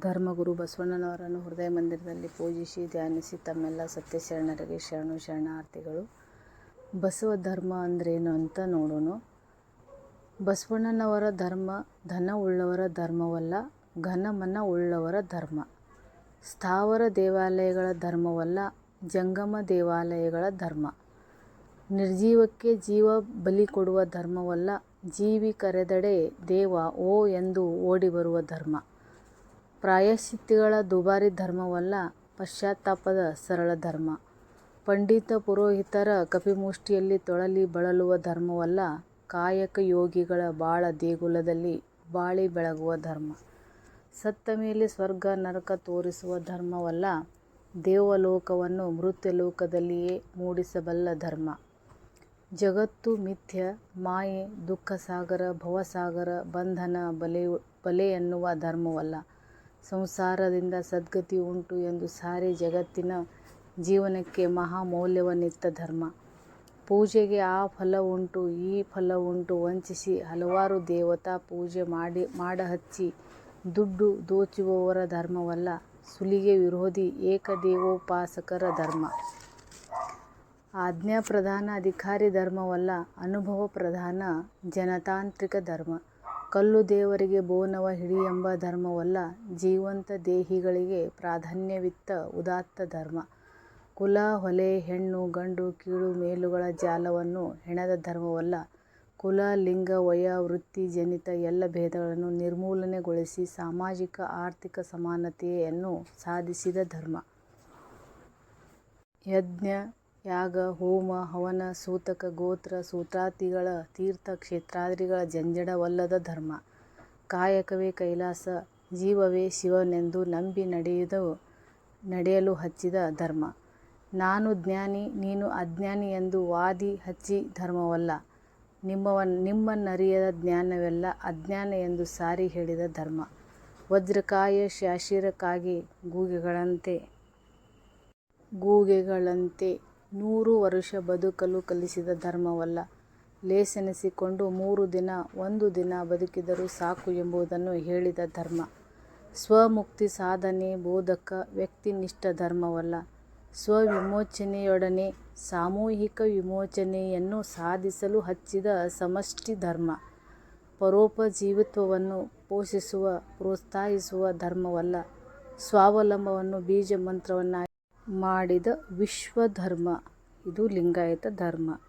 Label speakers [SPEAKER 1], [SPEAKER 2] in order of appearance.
[SPEAKER 1] ಧರ್ಮಗುರು ಬಸವಣ್ಣನವರನ್ನು ಹೃದಯ ಮಂದಿರದಲ್ಲಿ ಪೂಜಿಸಿ ಧ್ಯಾನಿಸಿ ತಮ್ಮೆಲ್ಲ ಸತ್ಯ ಶರಣರಿಗೆ ಶರಣು ಶರಣಾರ್ಥಿಗಳು. ಬಸವ ಧರ್ಮ ಅಂದ್ರೇನು ಅಂತ ನೋಡೋಣ. ಬಸವಣ್ಣನವರ ಧರ್ಮ ಧನ ಉಳ್ಳವರ ಧರ್ಮವಲ್ಲ ಘನಮನ ಉಳ್ಳವರ ಧರ್ಮ. ಸ್ಥಾವರ ದೇವಾಲಯಗಳ ಧರ್ಮವಲ್ಲ, ಜಂಗಮ ದೇವಾಲಯಗಳ ಧರ್ಮ. ನಿರ್ಜೀವಕ್ಕೆ ಜೀವ ಬಲಿ ಕೊಡುವ ಧರ್ಮವಲ್ಲ, ಜೀವಿ ಕರೆದಡೆ ದೇವ ಓ ಎಂದು ಓಡಿ ಬರುವ ಧರ್ಮ. ಪ್ರಾಯಶ್ಚಿತ್ತಿಗಳ ದುಬಾರಿ ಧರ್ಮವಲ್ಲ, ಪಶ್ಚಾತ್ತಾಪದ ಸರಳ ಧರ್ಮ. ಪಂಡಿತ ಪುರೋಹಿತರ ಕಪಿಮುಷ್ಟಿಯಲ್ಲಿ ತೊಳಲಿ ಬಳಲುವ ಧರ್ಮವಲ್ಲ, ಕಾಯಕ ಯೋಗಿಗಳ ಬಾಳ ದೇಗುಲದಲ್ಲಿ ಬಾಳಿ ಬೆಳಗುವ ಧರ್ಮ. ಸತ್ತ ಮೇಲೆ ಸ್ವರ್ಗ ನರಕ ತೋರಿಸುವ ಧರ್ಮವಲ್ಲ, ದೇವಲೋಕವನ್ನು ಮೃತ್ಯಲೋಕದಲ್ಲಿಯೇ ಮೂಡಿಸಬಲ್ಲ ಧರ್ಮ. ಜಗತ್ತು ಮಿಥ್ಯ, ಮಾಯೆ, ದುಃಖಸಾಗರ, ಭವಸಾಗರ, ಬಂಧನ ಬಲೆ ಬಲೆ ಎನ್ನುವ ಧರ್ಮವಲ್ಲ. ಸಂಸಾರದಿಂದ ಸದ್ಗತಿ ಉಂಟು ಎಂದು ಸಾರಿ ಜಗತ್ತಿನ ಜೀವನಕ್ಕೆ ಮಹಾ ಮೌಲ್ಯವನ್ನಿತ್ತ ಧರ್ಮ. ಪೂಜೆಗೆ ಆ ಫಲ ಉಂಟು, ಈ ಫಲ ಉಂಟು ವಂಚಿಸಿ ಹಲವಾರು ದೇವತಾ ಪೂಜೆ ಮಾಡಿ, ಮಾಡಹಚ್ಚಿ ದುಡ್ಡು ದೋಚುವವರ ಧರ್ಮವಲ್ಲ, ಸುಲಿಗೆ ವಿರೋಧಿ ಏಕದೇವೋಪಾಸಕರ ಧರ್ಮ. ಆಜ್ಞಾ ಪ್ರಧಾನ ಅಧಿಕಾರಿ ಧರ್ಮವಲ್ಲ ಅನುಭವ ಪ್ರಧಾನ ಜನತಾಂತ್ರಿಕ ಧರ್ಮ. ಕಲ್ಲು ದೇವರಿಗೆ ಬೋನವ ಹಿಡಿ ಎಂಬ ಧರ್ಮವಲ್ಲ, ಜೀವಂತ ದೇಹಿಗಳಿಗೆ ಪ್ರಾಧಾನ್ಯವಿತ್ತ ಉದಾತ್ತ ಧರ್ಮ. ಕುಲ, ಹೊಲೆ, ಹೆಣ್ಣು, ಗಂಡು, ಕೀಳು, ಮೇಲುಗಳ ಜಾಲವನ್ನು ಹೆಣೆದ ಧರ್ಮವಲ್ಲ. ಕುಲ, ಲಿಂಗ, ವಯ, ವೃತ್ತಿ, ಜನಿತ ಎಲ್ಲ ಭೇದಗಳನ್ನು ನಿರ್ಮೂಲನೆಗೊಳಿಸಿ ಸಾಮಾಜಿಕ, ಆರ್ಥಿಕ ಸಮಾನತೆಯನ್ನು ಸಾಧಿಸಿದ ಧರ್ಮ. ಯಜ್ಞ ಯಾಗ, ಹೋಮ, ಹವನ, ಸೂತಕ, ಗೋತ್ರ ಸೂತ್ರಾತಿಗಳ ತೀರ್ಥ ಕ್ಷೇತ್ರಾದಿಗಳ ಜಂಜಡವಲ್ಲದ ಧರ್ಮ. ಕಾಯಕವೇ ಕೈಲಾಸ, ಜೀವವೇ ಶಿವನೆಂದು ನಂಬಿ ನಡೆಯಲು ಹಚ್ಚಿದ ಧರ್ಮ. ನಾನು ಜ್ಞಾನಿ, ನೀನು ಅಜ್ಞಾನಿ ಎಂದು ವಾದಿ ಹಚ್ಚಿ ಧರ್ಮವಲ್ಲ. ನಿಮ್ಮನ್ನರಿಯದ ಜ್ಞಾನವೆಲ್ಲ ಅಜ್ಞಾನ ಎಂದು ಸಾರಿ ಹೇಳಿದ ಧರ್ಮ. ವಜ್ರಕಾಯ ಗೂಗೆಗಳಂತೆ ಗೂಗೆಗಳಂತೆ ನೂರು ವರುಷ ಬದುಕಲು ಕಲಿಸಿದ ಧರ್ಮವಲ್ಲ. ಲೇಸೆನಿಸಿಕೊಂಡು ಮೂರು ದಿನ, ಒಂದು ದಿನ ಬದುಕಿದರೂ ಸಾಕು ಎಂಬುದನ್ನು ಹೇಳಿದ ಧರ್ಮ. ಸ್ವಮುಕ್ತಿ ಸಾಧನೆ, ಬೋಧಕ, ವ್ಯಕ್ತಿನಿಷ್ಠ ಧರ್ಮವಲ್ಲ. ಸ್ವವಿಮೋಚನೆಯೊಡನೆ, ಸಾಮೂಹಿಕ ವಿಮೋಚನೆಯನ್ನು ಸಾಧಿಸಲು ಹಚ್ಚಿದ ಸಮಷ್ಟಿ ಧರ್ಮ. ಪರೋಪಜೀವಿತ್ವವನ್ನು ಪೋಷಿಸುವ, ಪ್ರೋತ್ಸಾಹಿಸುವ ಧರ್ಮವಲ್ಲ. ಸ್ವಾವಲಂಬವನ್ನು ಬೀಜ ಮಂತ್ರವನ್ನಾಗಿ ಮಾಡಿದ ವಿಶ್ವಧರ್ಮ. ಇದು ಲಿಂಗಾಯತ ಧರ್ಮ.